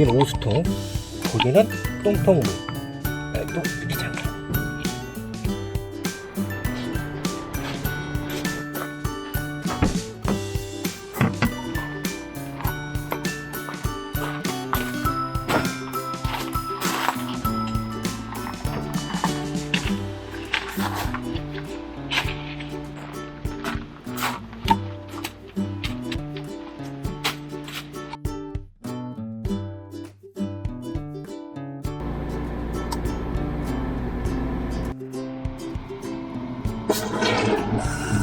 여기는 오수통 거기는 똥통으로 何?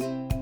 you